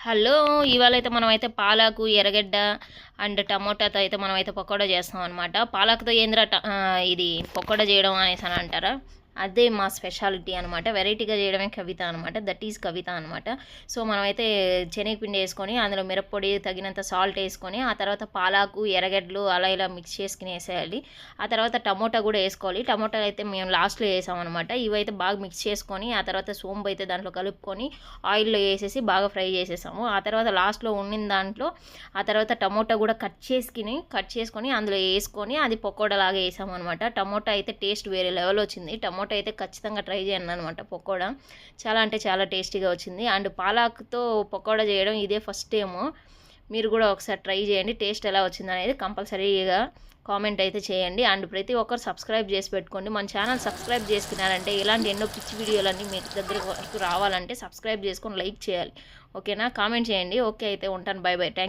Hello ఇవాళ అయితే మనమైతే పాలాకు ఎర్రగడ్డ అండ్ టమోటాతో అయితే మనమైతే పకోడా చేస్తాం అనమాట పాలాకుతో ఏంద్ర ఇది పకోడా చేయడం అనేసి అని అంటారా అదే మా స్పెషాలిటీ అనమాట వెరైటీగా చేయడమే కవిత అనమాట దట్ ఈజ్ కవిత అనమాట సో మనమైతే శనగపిండి వేసుకొని అందులో మిరప్పొడి తగినంత సాల్ట్ వేసుకొని ఆ తర్వాత పాలాకు ఎర్రగడ్డలు అలా ఇలా మిక్స్ చేసుకుని వేసేయాలి. ఆ తర్వాత టమోటా కూడా వేసుకోవాలి. టమోటాలు అయితే మేము లాస్ట్లో వేసామన్నమాట ఇవైతే బాగా మిక్స్ చేసుకొని ఆ తర్వాత సోంపు అయితే దాంట్లో కలుపుకొని ఆయిల్లో వేసేసి బాగా ఫ్రై చేసేసాము. ఆ తర్వాత లాస్ట్లో ఉండిన దాంట్లో ఆ తర్వాత టమోటా కూడా కట్ చేసుకుని కట్ చేసుకొని అందులో వేసుకొని అది పకోడా లాగా వేసాము అనమాట టమోటా అయితే టేస్ట్ వేరే లెవెల్ వచ్చింది. టమోటా అయితే ఖచ్చితంగా ట్రై చేయండి అనమాట పకోడా చాలా అంటే చాలా టేస్టీగా వచ్చింది. అండ్ పాలాకుతో పకోడా చేయడం ఇదే ఫస్ట్ టైము. మీరు కూడా ఒకసారి ట్రై చేయండి. టేస్ట్ ఎలా వచ్చింది అనేది కంపల్సరీగా కామెంట్ అయితే చేయండి. అండ్ ప్రతి ఒక్కరు సబ్స్క్రైబ్ చేసి పెట్టుకోండి. మన ఛానల్ సబ్స్క్రైబ్ చేసుకున్నారంటే ఇలాంటి ఎన్నో పిచ్చి వీడియోలన్నీ మీ దగ్గర వరకు రావాలంటే సబ్స్క్రైబ్ చేసుకొని లైక్ చేయాలి. ఓకేనా? కామెంట్ చేయండి. ఓకే అయితే ఉంటాను. By by. థ్యాంక్